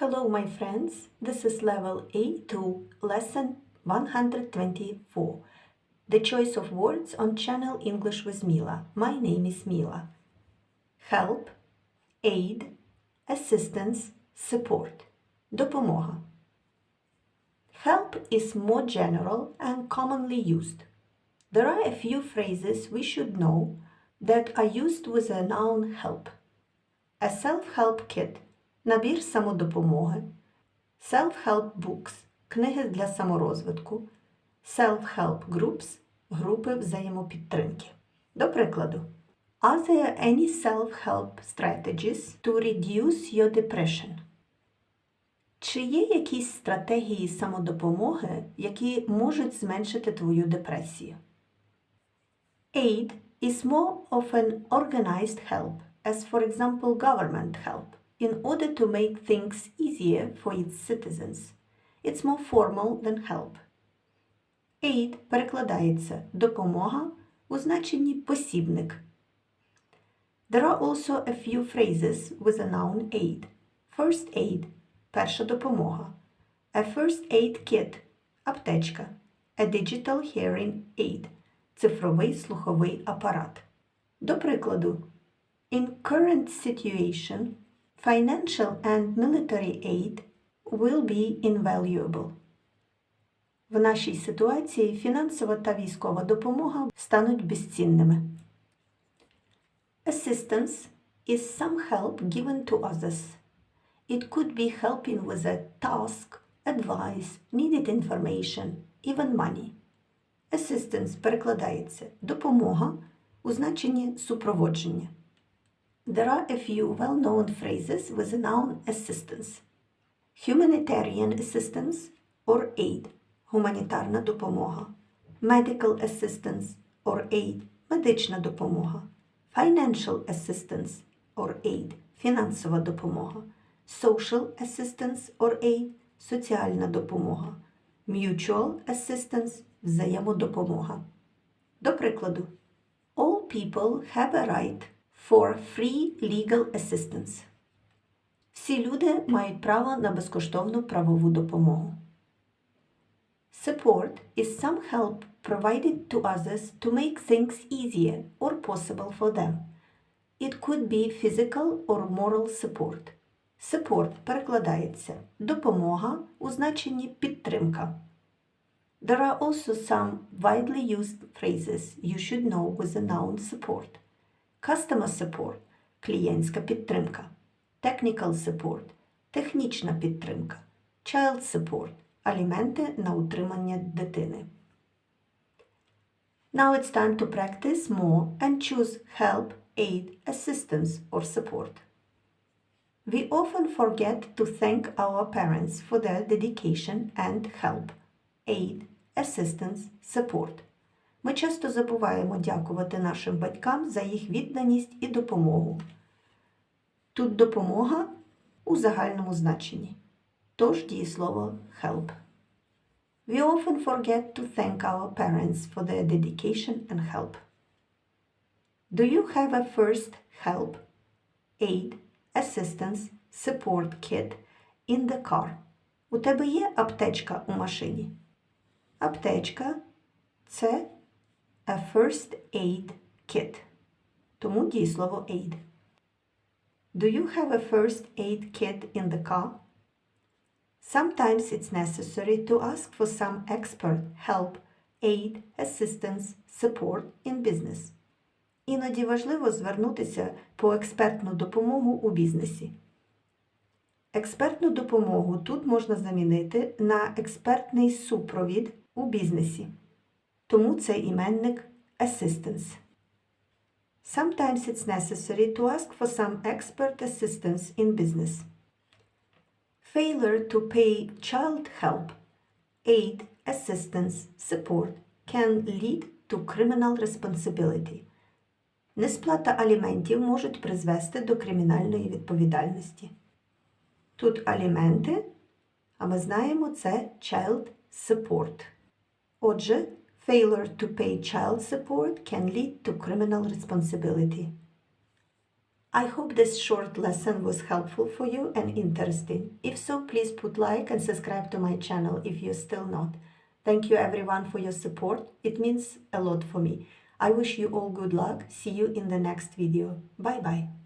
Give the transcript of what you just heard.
Hello, my friends. This is level A2, lesson 124. The choice of words on channel English with Mila. My name is Mila. Help, aid, assistance, support. Допомога. Help is more general and commonly used. There are a few phrases we should know that are used with a noun help. A self-help kit – набір самодопомоги. Self-help books – книги для саморозвитку. Self-help groups – групи взаємопідтримки. До прикладу. Are there any self-help strategies to reduce your depression? Чи є якісь стратегії самодопомоги, які можуть зменшити твою депресію? Aid is more of an organized help, as for example government help, in order to make things easier for its citizens. It's more formal than help. Aid перекладається допомога у значенні посібник. There are also a few phrases with a noun aid. First aid – перша допомога. A first aid kit – аптечка. A digital hearing aid – цифровий слуховий апарат. До прикладу, in current situation, financial and military aid will be invaluable. В нашій ситуації фінансова та військова допомога стануть безцінними. Assistance is some help given to others. It could be helping with a task, advice, needed information, even money. Assistance перекладається допомога у значенні супроводження. There are a few well-known phrases with the noun assistance. Humanitarian assistance or aid – гуманітарна допомога. Medical assistance or aid – медична допомога. Financial assistance or aid – фінансова допомога. Social assistance or aid – соціальна допомога. Mutual assistance – взаємодопомога. До прикладу, All people have a right for free legal assistance. Всі люди мають право на безкоштовну правову допомогу. Support is some help provided to others to make things easier or possible for them. It could be physical or moral support. Support перекладається допомога у значенні підтримка. There are also some widely used phrases you should know with the noun support. Customer support – клієнтська підтримка. Technical support – технічна підтримка. Child support – аліменти на утримання дитини. Now it's time to practice more and choose help, aid, assistance or support. We often forget to thank our parents for their dedication and help, aid, assistance, support. Ми часто забуваємо дякувати нашим батькам за їх відданість і допомогу. Тут допомога у загальному значенні. Тож дієслово help. We often forget to thank our parents for their dedication and help. Do you have a first help, aid, assistance, support kit in the car? У тебе є аптечка у машині? Аптечка це a first aid kit. Тому дієслово aid. Do you have a first aid kit in the car? Sometimes it's necessary to ask for some expert help, aid, assistance, support in business. Іноді важливо звернутися по експертну допомогу у бізнесі. Експертну допомогу тут можна замінити на експертний супровід у бізнесі. Тому це іменник assistance. Sometimes it's necessary to ask for some expert assistance in business. Failure to pay child help, aid, assistance, support can lead to criminal responsibility. Несплата аліментів можуть призвести до кримінальної відповідальності. Тут аліменти, а ми знаємо це child support. Отже, failure to pay child support can lead to criminal responsibility. I hope this short lesson was helpful for you and interesting. If so, please put like and subscribe to my channel if you're still not. Thank you everyone for your support. It means a lot for me. I wish you all good luck. See you in the next video. Bye bye.